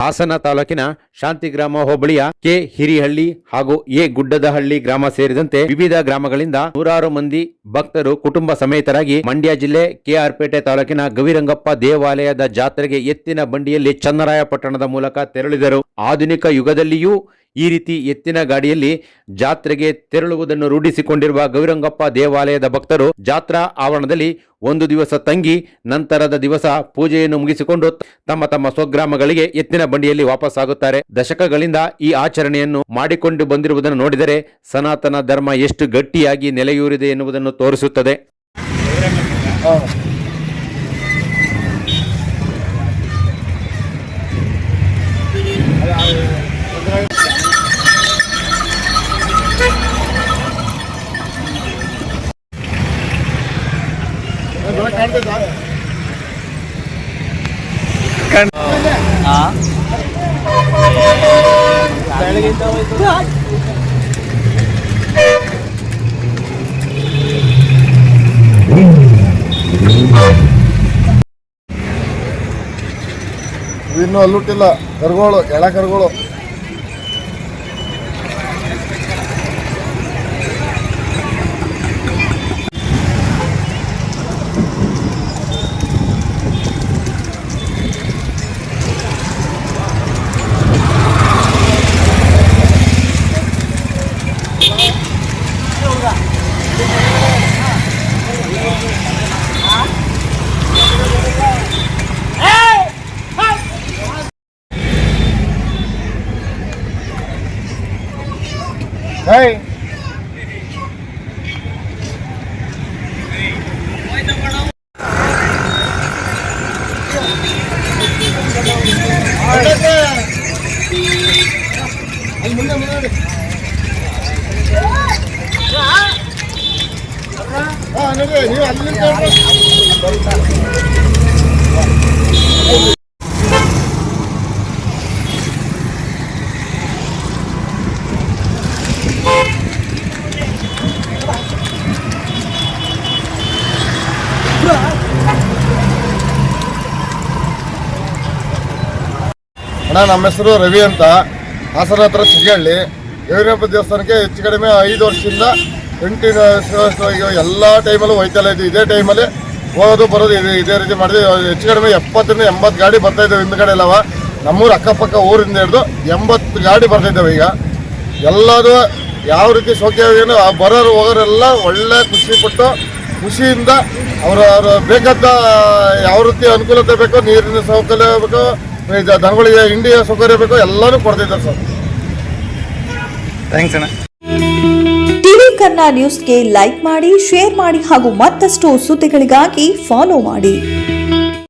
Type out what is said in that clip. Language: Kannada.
ಹಾಸನ ತಾಲೂಕಿನ ಶಾಂತಿಗ್ರಾಮ ಹೋಬಳಿಯ ಕೆ ಹಿರಿಹಳ್ಳಿ ಹಾಗೂ ಎ ಗುಡ್ಡದಹಳ್ಳಿ ಗ್ರಾಮ ಸೇರಿದಂತೆ ವಿವಿಧ ಗ್ರಾಮಗಳಿಂದ ನೂರಾರು ಮಂದಿ ಭಕ್ತರು ಕುಟುಂಬ ಸಮೇತರಾಗಿ ಮಂಡ್ಯ ಜಿಲ್ಲೆ ಕೆಆರ್ಪೇಟೆ ತಾಲೂಕಿನ ಗವಿರಂಗಪ್ಪ ದೇವಾಲಯದ ಜಾತ್ರೆಗೆ ಎತ್ತಿನ ಬಂಡಿಯಲ್ಲಿ ಚನ್ನರಾಯಪಟ್ಟಣದ ಮೂಲಕ ತೆರಳಿದರು. ಆಧುನಿಕ ಯುಗದಲ್ಲಿಯೂ ಈ ರೀತಿ ಎತ್ತಿನ ಗಾಡಿಯಲ್ಲಿ ಜಾತ್ರೆಗೆ ತೆರಳುವುದನ್ನು ರೂಢಿಸಿಕೊಂಡಿರುವ ಗೌರಂಗಪ್ಪ ದೇವಾಲಯದ ಭಕ್ತರು ಜಾತ್ರಾ ಆವರಣದಲ್ಲಿ ಒಂದು ದಿವಸ ತಂಗಿ, ನಂತರದ ದಿವಸ ಪೂಜೆಯನ್ನು ಮುಗಿಸಿಕೊಂಡು ತಮ್ಮ ತಮ್ಮ ಸ್ವಗ್ರಾಮಗಳಿಗೆ ಎತ್ತಿನ ಬಂಡಿಯಲ್ಲಿ ವಾಪಸ್ಸಾಗುತ್ತಾರೆ ದಶಕಗಳಿಂದ ಈ ಆಚರಣೆಯನ್ನು ಮಾಡಿಕೊಂಡು ಬಂದಿರುವುದನ್ನು ನೋಡಿದರೆ ಸನಾತನ ಧರ್ಮ ಎಷ್ಟು ಗಟ್ಟಿಯಾಗಿ ನೆಲೆಯೂರಿದೆ ಎನ್ನುವುದನ್ನು ತೋರಿಸುತ್ತದೆ. ಇನ್ನು ಅಲ್ಲುಟ್ಟಿಲ್ಲ ಕರ್ಗೋಳು ಎಳ ಕರ್ಗೋಳು Hey. Hey. Hey. ಅಣ್ಣ ನಮ್ಮ ಹೆಸರು ರವಿ ಅಂತ. ಹಾಸನ ಹತ್ರ ಚಿಗಳ್ಳಿ ಗೌರಪ್ಪ ದೇವಸ್ಥಾನಕ್ಕೆ ಹೆಚ್ಚು ಕಡಿಮೆ ಐದು ವರ್ಷದಿಂದ ಕಂಟಿನ್ಯೂಸ್ ಆಗಿ ಎಲ್ಲ ಟೈಮಲ್ಲೂ ಹೋಯ್ತಲ್ಲ ಇದೆ. ಇದೇ ಟೈಮಲ್ಲಿ ಹೋಗೋದು, ಬರೋದು ಇದೆ. ಇದೇ ರೀತಿ ಮಾಡಿದ್ವಿ ಹೆಚ್ಚು ಕಡಿಮೆ ಎಪ್ಪತ್ತರಿಂದ ಎಂಬತ್ತು ಗಾಡಿ ಬರ್ತಾ ಇದ್ದಾವೆ ಹಿಂದ್ಗಡೆ ಎಲ್ಲವ. ನಮ್ಮೂರು ಅಕ್ಕಪಕ್ಕ ಊರಿಂದ ಹಿಡಿದು ಎಂಬತ್ತು ಗಾಡಿ ಬರ್ತಾ ಇದ್ದಾವೆ ಈಗ. ಎಲ್ಲದೂ ಯಾವ ರೀತಿ ಸೌಖ್ಯವೇನು ಬರೋರು, ಹೋಗೋರೆಲ್ಲ ಒಳ್ಳೆ ಖುಷಿ ಪಟ್ಟು ಖುಷಿಯಿಂದ ಅವರ, ಅವ್ರ ಬೇಕಾದ ಯಾವ ರೀತಿ ಅನುಕೂಲತೆ ಬೇಕೋ, ನೀರಿನ ಸೌಕರ್ಯ ಬೇಕೋ ದನಗಳಿಗೆ, ಹಿಂಡಿಯ ಸೌಕರ್ಯ ಬೇಕು, ಎಲ್ಲನೂ ಕೊಡ್ತಿದ್ದಾರೆ ಸರ್. ಥ್ಯಾಂಕ್ಸ್ ಅಣ್ಣ. ಕನ್ನಡ ನ್ಯೂಸ್ಗೆ ಲೈಕ್ ಮಾಡಿ ಶೇರ್ ಮಾಡಿ ಹಾಗೂ ಮತ್ತಷ್ಟು ಸುದ್ದಿಗಳಿಗಾಗಿ ಫಾಲೋ ಮಾಡಿ.